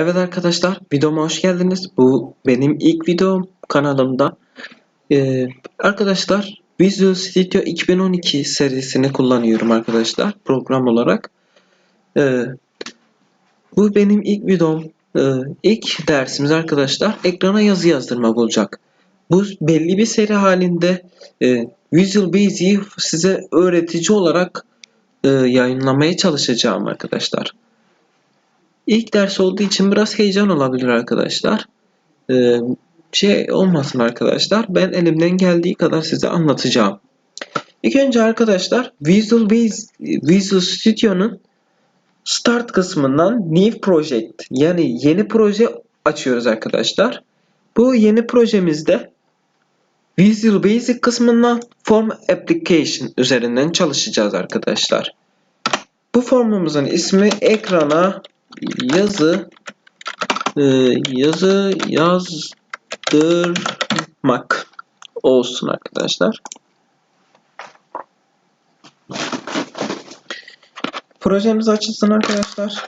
Evet arkadaşlar videoma hoş geldiniz. Bu benim ilk videom kanalımda. Ee, arkadaşlar Visual Studio 2012 serisini kullanıyorum arkadaşlar program olarak. Ee, bu benim ilk videom. Ee, ilk dersimiz arkadaşlar ekrana yazı yazdırmak olacak. Bu belli bir seri halinde e, Visual Basic'i size öğretici olarak e, yayınlamaya çalışacağım arkadaşlar. İlk ders olduğu için biraz heyecan olabilir arkadaşlar. Ee, şey olmasın arkadaşlar. Ben elimden geldiği kadar size anlatacağım. İlk önce arkadaşlar Visual Visual Studio'nun Start kısmından New Project yani yeni proje açıyoruz arkadaşlar. Bu yeni projemizde Visual Basic kısmından Form Application üzerinden çalışacağız arkadaşlar. Bu formumuzun ismi ekrana yazı e, yazı yazdırmak olsun arkadaşlar. Projemiz açılsın arkadaşlar.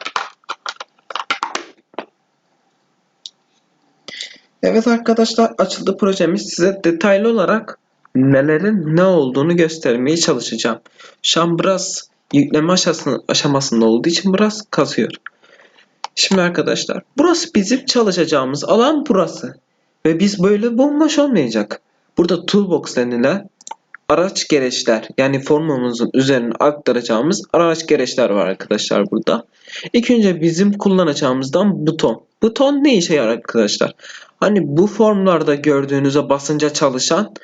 Evet arkadaşlar açıldı projemiz. Size detaylı olarak nelerin ne olduğunu göstermeye çalışacağım. Şu an biraz yükleme aşamasında olduğu için biraz kasıyor. Şimdi arkadaşlar burası bizim çalışacağımız alan burası. Ve biz böyle bomboş olmayacak. Burada toolbox denilen araç gereçler yani formumuzun üzerine aktaracağımız araç gereçler var arkadaşlar burada. İlk önce bizim kullanacağımızdan buton. Buton ne işe yarar arkadaşlar? Hani bu formlarda gördüğünüzde basınca çalışan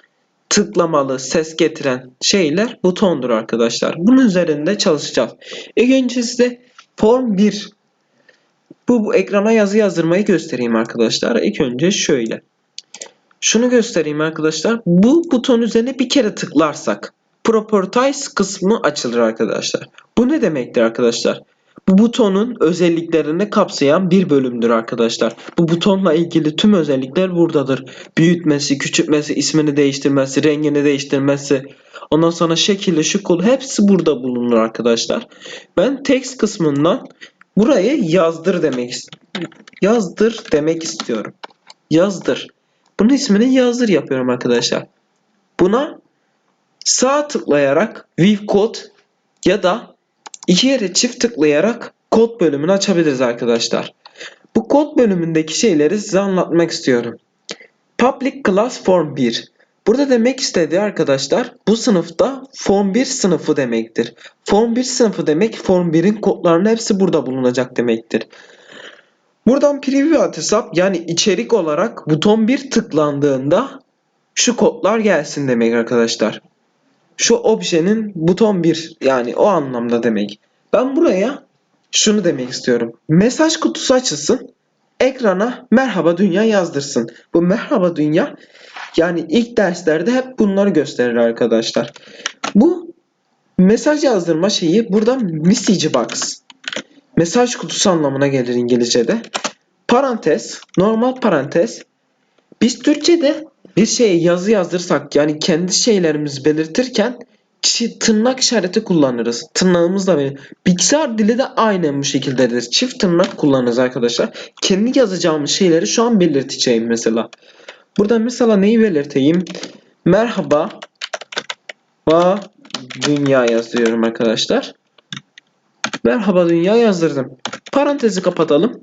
tıklamalı ses getiren şeyler butondur arkadaşlar. Bunun üzerinde çalışacağız. İlk önce size form 1 bu, bu ekrana yazı yazdırmayı göstereyim arkadaşlar. İlk önce şöyle. Şunu göstereyim arkadaşlar. Bu buton üzerine bir kere tıklarsak Properties kısmı açılır arkadaşlar. Bu ne demektir arkadaşlar? Bu butonun özelliklerini kapsayan bir bölümdür arkadaşlar. Bu butonla ilgili tüm özellikler buradadır. Büyütmesi, küçültmesi, ismini değiştirmesi, rengini değiştirmesi, ondan sonra şekilli, şukul hepsi burada bulunur arkadaşlar. Ben text kısmından Burayı yazdır demek yazdır demek istiyorum. Yazdır. Bunun ismini yazdır yapıyorum arkadaşlar. Buna sağ tıklayarak view code ya da iki yere çift tıklayarak kod bölümünü açabiliriz arkadaşlar. Bu kod bölümündeki şeyleri size anlatmak istiyorum. Public Class Form 1 Burada demek istediği arkadaşlar bu sınıfta Form 1 sınıfı demektir. Form 1 sınıfı demek Form 1'in kodlarının hepsi burada bulunacak demektir. Buradan preview hesap yani içerik olarak buton 1 tıklandığında şu kodlar gelsin demek arkadaşlar. Şu objenin buton 1 yani o anlamda demek. Ben buraya şunu demek istiyorum. Mesaj kutusu açılsın. Ekrana merhaba dünya yazdırsın. Bu merhaba dünya yani ilk derslerde hep bunları gösterir arkadaşlar. Bu mesaj yazdırma şeyi burada message box. Mesaj kutusu anlamına gelir İngilizce'de. Parantez, normal parantez. Biz Türkçe'de bir şeye yazı yazdırsak yani kendi şeylerimizi belirtirken tırnak işareti kullanırız. Tırnağımızla böyle. Bilgisayar dili de aynen bu şekildedir. Çift tırnak kullanırız arkadaşlar. Kendi yazacağımız şeyleri şu an belirteceğim mesela. Burada mesela neyi belirteyim? Merhaba va dünya yazıyorum arkadaşlar. Merhaba dünya yazdırdım. Parantezi kapatalım.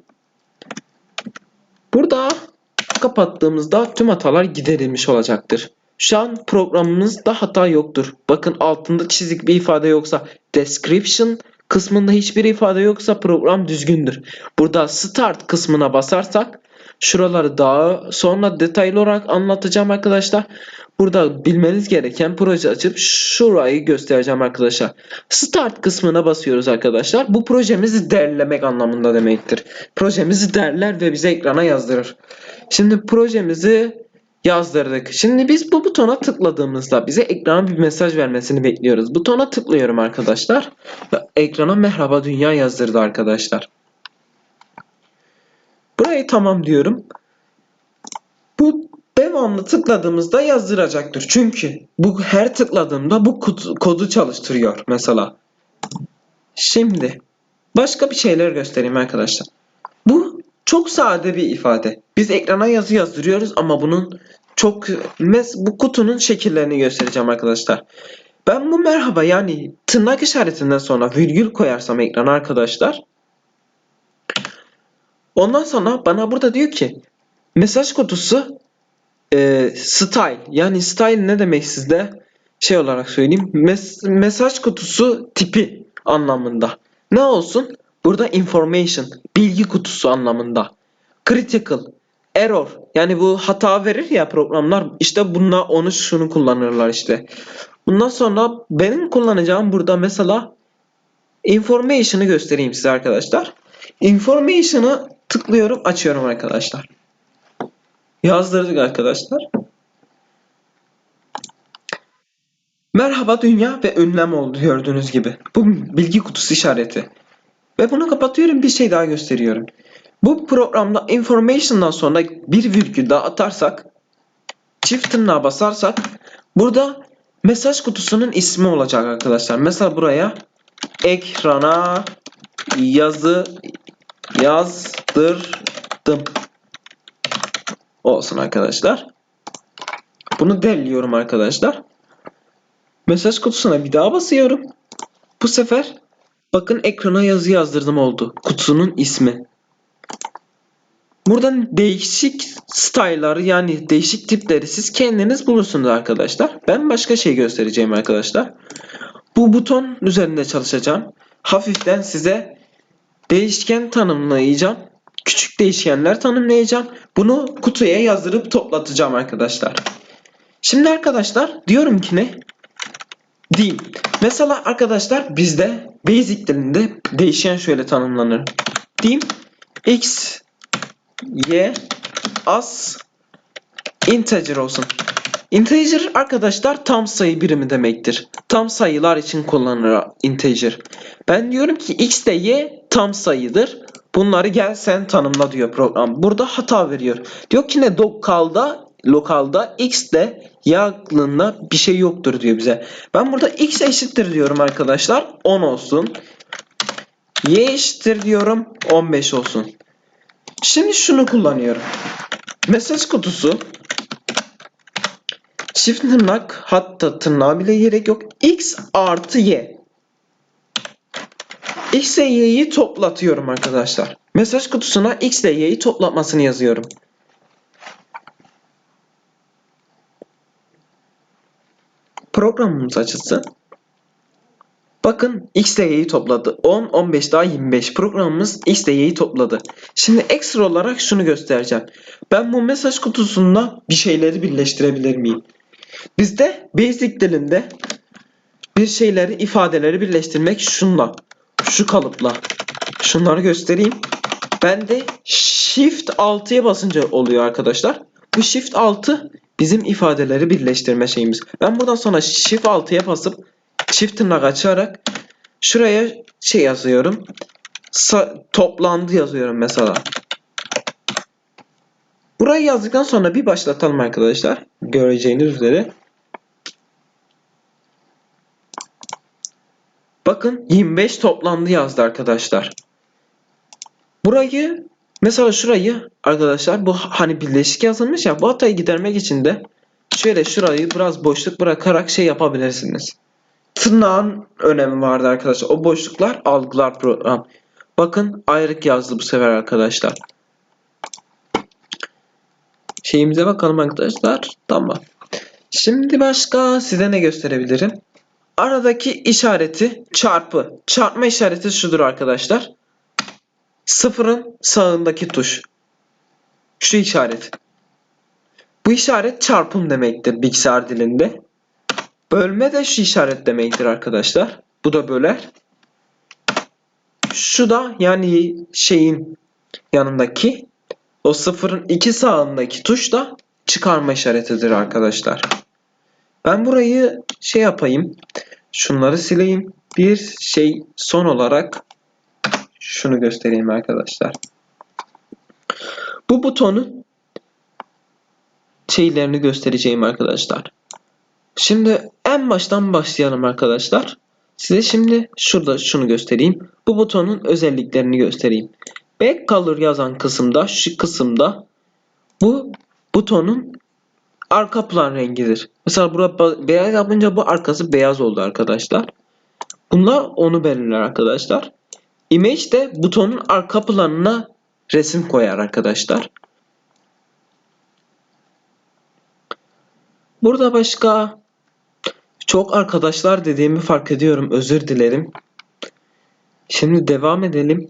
Burada kapattığımızda tüm hatalar giderilmiş olacaktır. Şu an programımızda hata yoktur. Bakın altında çizik bir ifade yoksa description kısmında hiçbir ifade yoksa program düzgündür. Burada start kısmına basarsak Şuraları daha sonra detaylı olarak anlatacağım arkadaşlar. Burada bilmeniz gereken proje açıp şurayı göstereceğim arkadaşlar. Start kısmına basıyoruz arkadaşlar. Bu projemizi derlemek anlamında demektir. Projemizi derler ve bize ekrana yazdırır. Şimdi projemizi yazdırdık. Şimdi biz bu butona tıkladığımızda bize ekrana bir mesaj vermesini bekliyoruz. Butona tıklıyorum arkadaşlar. Ekrana merhaba dünya yazdırdı arkadaşlar. Burayı tamam diyorum. Bu devamlı tıkladığımızda yazdıracaktır. Çünkü bu her tıkladığımda bu kodu çalıştırıyor mesela. Şimdi başka bir şeyler göstereyim arkadaşlar. Bu Çok sade bir ifade. Biz ekrana yazı yazdırıyoruz ama bunun çok mes bu kutunun şekillerini göstereceğim arkadaşlar. Ben bu merhaba yani tırnak işaretinden sonra virgül koyarsam ekrana arkadaşlar. Ondan sonra bana burada diyor ki mesaj kutusu e, style yani style ne demek sizde şey olarak söyleyeyim mes- mesaj kutusu tipi anlamında. Ne olsun? Burada information bilgi kutusu anlamında. Critical error yani bu hata verir ya programlar işte bununla onu şunu kullanırlar işte. Bundan sonra benim kullanacağım burada mesela information'ı göstereyim size arkadaşlar. Information'ı tıklıyorum açıyorum arkadaşlar. Yazdırdık arkadaşlar. Merhaba dünya ve ünlem oldu gördüğünüz gibi. Bu bilgi kutusu işareti. Ve bunu kapatıyorum bir şey daha gösteriyorum. Bu programda information'dan sonra bir virgül daha atarsak çift tırnağa basarsak burada mesaj kutusunun ismi olacak arkadaşlar. Mesela buraya ekrana yazı yazdırdım olsun arkadaşlar. Bunu derliyorum arkadaşlar. Mesaj kutusuna bir daha basıyorum. Bu sefer bakın ekrana yazı yazdırdım oldu. Kutusunun ismi. Buradan değişik style'ları yani değişik tipleri siz kendiniz bulursunuz arkadaşlar. Ben başka şey göstereceğim arkadaşlar. Bu buton üzerinde çalışacağım. Hafiften size değişken tanımlayacağım. Küçük değişkenler tanımlayacağım. Bunu kutuya yazdırıp toplatacağım arkadaşlar. Şimdi arkadaşlar diyorum ki ne? Dim. Mesela arkadaşlar bizde basic dilinde değişken şöyle tanımlanır. Dim x y as integer olsun. Integer arkadaşlar tam sayı birimi demektir. Tam sayılar için kullanılır integer. Ben diyorum ki x de y tam sayıdır. Bunları gel sen tanımla diyor program. Burada hata veriyor. Diyor ki ne lokalda lokalda x de y aklında bir şey yoktur diyor bize. Ben burada x eşittir diyorum arkadaşlar. 10 olsun. y eşittir diyorum. 15 olsun. Şimdi şunu kullanıyorum. Mesaj kutusu çift tırnak hatta tırnağa bile gerek yok. x artı y. X ile y'yi toplatıyorum arkadaşlar. Mesaj kutusuna x ile y'yi toplatmasını yazıyorum. Programımız açılsın. Bakın x ile y'yi topladı. 10, 15 daha 25. Programımız x ile y'yi topladı. Şimdi ekstra olarak şunu göstereceğim. Ben bu mesaj kutusunda bir şeyleri birleştirebilir miyim? Bizde basic dilinde bir şeyleri, ifadeleri birleştirmek şunla. Şu kalıpla. Şunları göstereyim. Ben de Shift 6'ya basınca oluyor arkadaşlar. Bu Shift 6 bizim ifadeleri birleştirme şeyimiz. Ben buradan sonra Shift 6'ya basıp çift tırnak açarak şuraya şey yazıyorum. Sa toplandı yazıyorum mesela. Burayı yazdıktan sonra bir başlatalım arkadaşlar. Göreceğiniz üzere. Bakın 25 toplandı yazdı arkadaşlar. Burayı mesela şurayı arkadaşlar bu hani birleşik yazılmış ya bu hatayı gidermek için de şöyle şurayı biraz boşluk bırakarak şey yapabilirsiniz. Tırnağın önemi vardı arkadaşlar. O boşluklar algılar program. Bakın ayrık yazdı bu sefer arkadaşlar. Şeyimize bakalım arkadaşlar. Tamam. Şimdi başka size ne gösterebilirim? Aradaki işareti çarpı. Çarpma işareti şudur arkadaşlar. Sıfırın sağındaki tuş. Şu işaret. Bu işaret çarpım demektir bilgisayar dilinde. Bölme de şu işaret demektir arkadaşlar. Bu da böler. Şu da yani şeyin yanındaki o sıfırın iki sağındaki tuş da çıkarma işaretidir arkadaşlar. Ben burayı şey yapayım. Şunları sileyim. Bir şey son olarak şunu göstereyim arkadaşlar. Bu butonun şeylerini göstereceğim arkadaşlar. Şimdi en baştan başlayalım arkadaşlar. Size şimdi şurada şunu göstereyim. Bu butonun özelliklerini göstereyim. Back color yazan kısımda şu kısımda bu butonun arka plan rengidir. Mesela burada beyaz yapınca bu arkası beyaz oldu arkadaşlar. Bunlar onu belirler arkadaşlar. Image de butonun arka planına resim koyar arkadaşlar. Burada başka çok arkadaşlar dediğimi fark ediyorum. Özür dilerim. Şimdi devam edelim.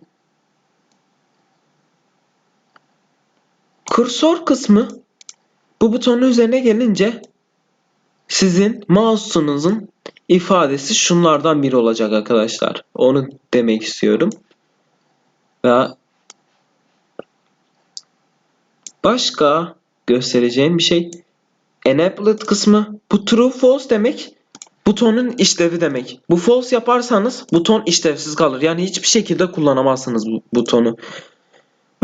Kursor kısmı bu butonun üzerine gelince sizin mouse'unuzun ifadesi şunlardan biri olacak arkadaşlar. Onu demek istiyorum. Ve başka göstereceğim bir şey enabled kısmı bu true false demek butonun işlevi demek. Bu false yaparsanız buton işlevsiz kalır. Yani hiçbir şekilde kullanamazsınız bu butonu.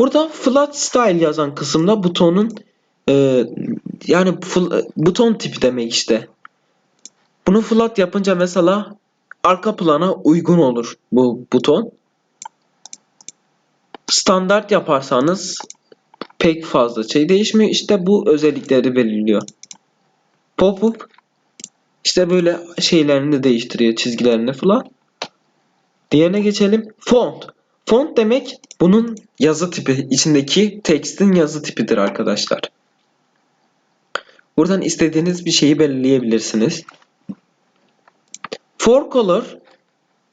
Burada flat style yazan kısımda butonun e, yani fl- buton tipi demek işte. Bunu flat yapınca mesela arka plana uygun olur bu buton. Standart yaparsanız pek fazla şey değişmiyor. İşte bu özellikleri belirliyor. Pop-up işte böyle şeylerini de değiştiriyor çizgilerini falan. Diğerine geçelim. Font. Font demek bunun yazı tipi, içindeki tekstin yazı tipidir arkadaşlar. Buradan istediğiniz bir şeyi belirleyebilirsiniz. For color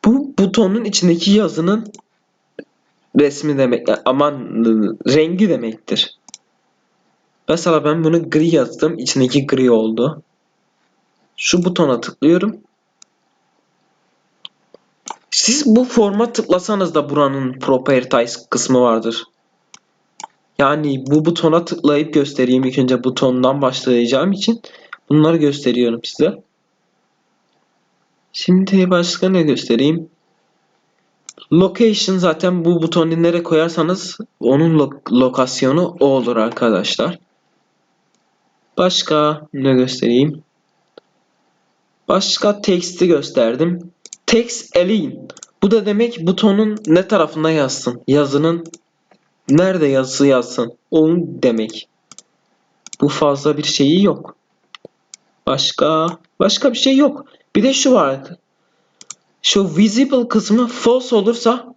bu butonun içindeki yazının resmi demek aman rengi demektir. Mesela ben bunu gri yazdım. içindeki gri oldu. Şu butona tıklıyorum. Siz bu forma tıklasanız da buranın properties kısmı vardır. Yani bu butona tıklayıp göstereyim. İlk önce butondan başlayacağım için bunları gösteriyorum size. Şimdi başka ne göstereyim? Location zaten bu butonu nereye koyarsanız onun lo- lokasyonu o olur arkadaşlar. Başka ne göstereyim? Başka text'i gösterdim. Text align. Bu da demek butonun ne tarafında yazsın. Yazının nerede yazısı yazsın. Onu demek. Bu fazla bir şeyi yok. Başka başka bir şey yok. Bir de şu var. Şu visible kısmı false olursa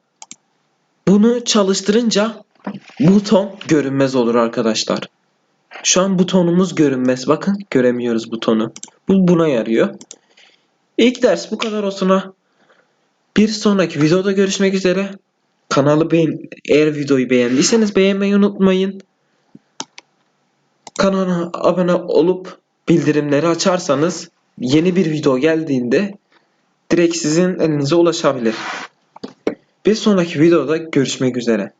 bunu çalıştırınca buton görünmez olur arkadaşlar. Şu an butonumuz görünmez. Bakın göremiyoruz butonu. Bu buna yarıyor. İlk ders bu kadar olsun. Bir sonraki videoda görüşmek üzere. Kanalı beğen eğer videoyu beğendiyseniz beğenmeyi unutmayın. Kanala abone olup bildirimleri açarsanız yeni bir video geldiğinde direkt sizin elinize ulaşabilir. Bir sonraki videoda görüşmek üzere.